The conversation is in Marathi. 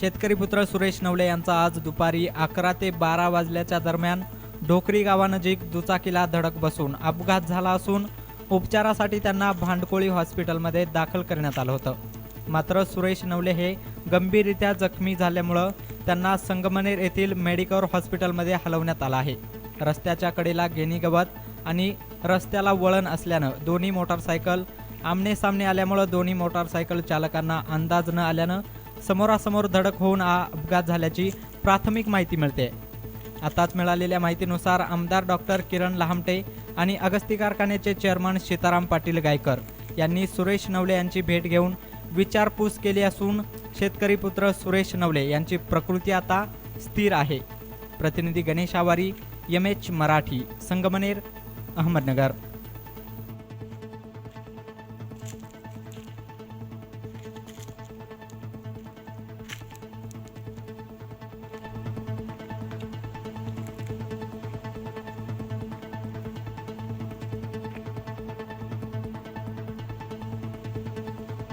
शेतकरी पुत्र सुरेश नवले यांचा आज दुपारी अकरा ते बारा वाजल्याच्या दरम्यान ढोकरी गावानजीक दुचाकीला धडक बसून अपघात झाला असून उपचारासाठी त्यांना भांडकोळी हॉस्पिटलमध्ये दाखल करण्यात आलं होतं. मात्र सुरेश नवले हे गंभीररित्या जखमी झाल्यामुळं त्यांना संगमनेर येथील मेडिकल हॉस्पिटलमध्ये हलवण्यात आलं आहे. रस्त्याच्या कडेला गेणी गवत आणि रस्त्याला वळण असल्यानं दोन्ही मोटारसायकल आमने सामने आल्यामुळं दोन्ही मोटारसायकल चालकांना अंदाज न आल्यानं समोरासमोर धडक होऊन हा अपघात झाल्याची प्राथमिक माहिती मिळते. आताच मिळालेल्या माहितीनुसार आमदार डॉक्टर किरण लहामटे आणि अगस्ती कारखान्याचे चेअरमन सीताराम पाटील गायकर यांनी सुरेश नवले यांची भेट घेऊन विचारपूस केली असून शेतकरी पुत्र सुरेश नवले यांची प्रकृती आता स्थिर आहे. प्रतिनिधी गणेश आवारी एम एच मराठी संगमनेर अहमदनगर.